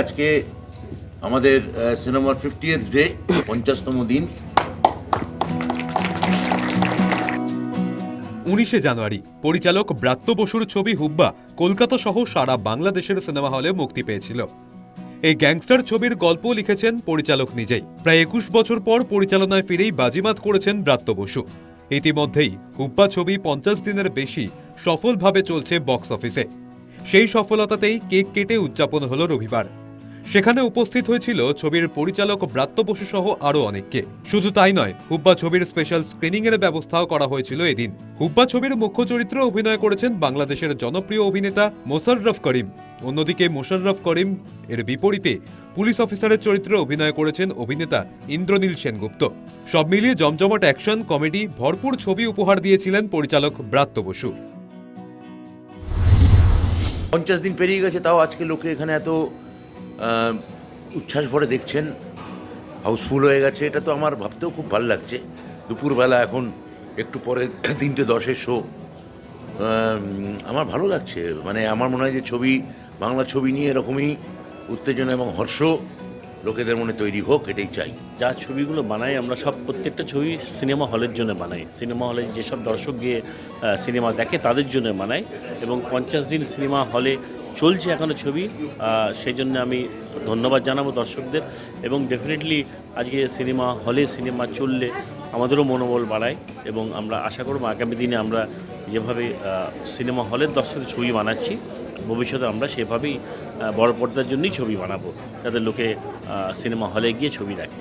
আজকে আমাদের সিনেমার ফিফটিয়েথ ডে পঞ্চাশতম দিন। উনিশে জানুয়ারি, পরিচালক ব্রাত্য বসুর ছবি হুব্বা কলকাতা সহ সারা বাংলাদেশের সিনেমা হলে মুক্তি পেয়েছিল। এই গ্যাংস্টার ছবির গল্প লিখেছেন পরিচালক নিজেই। প্রায় একুশ বছর পর পরিচালনায় ফিরেই বাজিমাত করেছেন ব্রাত্য বসু। ইতিমধ্যেই হুব্বা ছবি পঞ্চাশ দিনের বেশি সফলভাবে চলছে বক্স অফিসে সেই সফলতাতেই কেক কেটে উদযাপন হলো রবিবার। সেখানে উপস্থিত হয়েছিল ছবির পরিচালক ব্রাত্য বসু সহ আরও অনেককে। শুধু তাই নয়, হুব্বা ছবির স্পেশাল স্ক্রিনিং এর ব্যবস্থাও করা হয়েছিল এদিন। হুব্বা ছবির মুখ্য চরিত্রে অভিনয় করেছেন বাংলাদেশের জনপ্রিয় অভিনেতা মোশাররফ করিম। অন্যদিকে মোশাররফ করিম এর বিপরীতে পুলিশ অফিসারের চরিত্রে অভিনয় করেছেন অভিনেতা ইন্দ্রনীল সেনগুপ্ত। সব মিলিয়ে জমজমাট অ্যাকশন কমেডি ভরপুর ছবি উপহার দিয়েছিলেন পরিচালক ব্রাত্য বসু। পঞ্চাশ দিন পেরিয়ে গেছে, তাও আজকে লোকে এখানে এত উচ্ছ্বাস ভরে দেখছেন, হাউসফুল হয়ে গেছে। এটা তো আমার ভাবতেও খুব ভালো লাগছে। দুপুরবেলা এখন একটু পরে তিনটে দশের শো। আমার ভালো লাগছে। মানে আমার মনে হয় যে ছবি, বাংলা ছবি নিয়ে এরকমই উত্তেজনা এবং হর্ষ লোকেদের মনে তৈরি হোক, এটাই চাই। যা ছবিগুলো বানাই, আমরা সব প্রত্যেকটা ছবি সিনেমা হলের জন্য বানাই। সিনেমা হলে যেসব দর্শক গিয়ে সিনেমা দেখে তাদের জন্য বানাই এবং পঞ্চাশ দিন সিনেমা হলে চলছে এখনও ছবি। সেই জন্য আমি ধন্যবাদ জানাব দর্শকদের এবং ডেফিনেটলি আজকে সিনেমা হলে সিনেমা চললে আমাদেরও মনোবল বাড়ায় এবং আমরা আশা করব আগামী দিনে আমরা যেভাবে সিনেমা হলের দর্শকের ছবি বানাচ্ছি, ভবিষ্যতে আমরা সেভাবেই বড় পর্দার জন্যই ছবি বানাবো, যাতে লোকে সিনেমা হলে গিয়ে ছবি দেখে।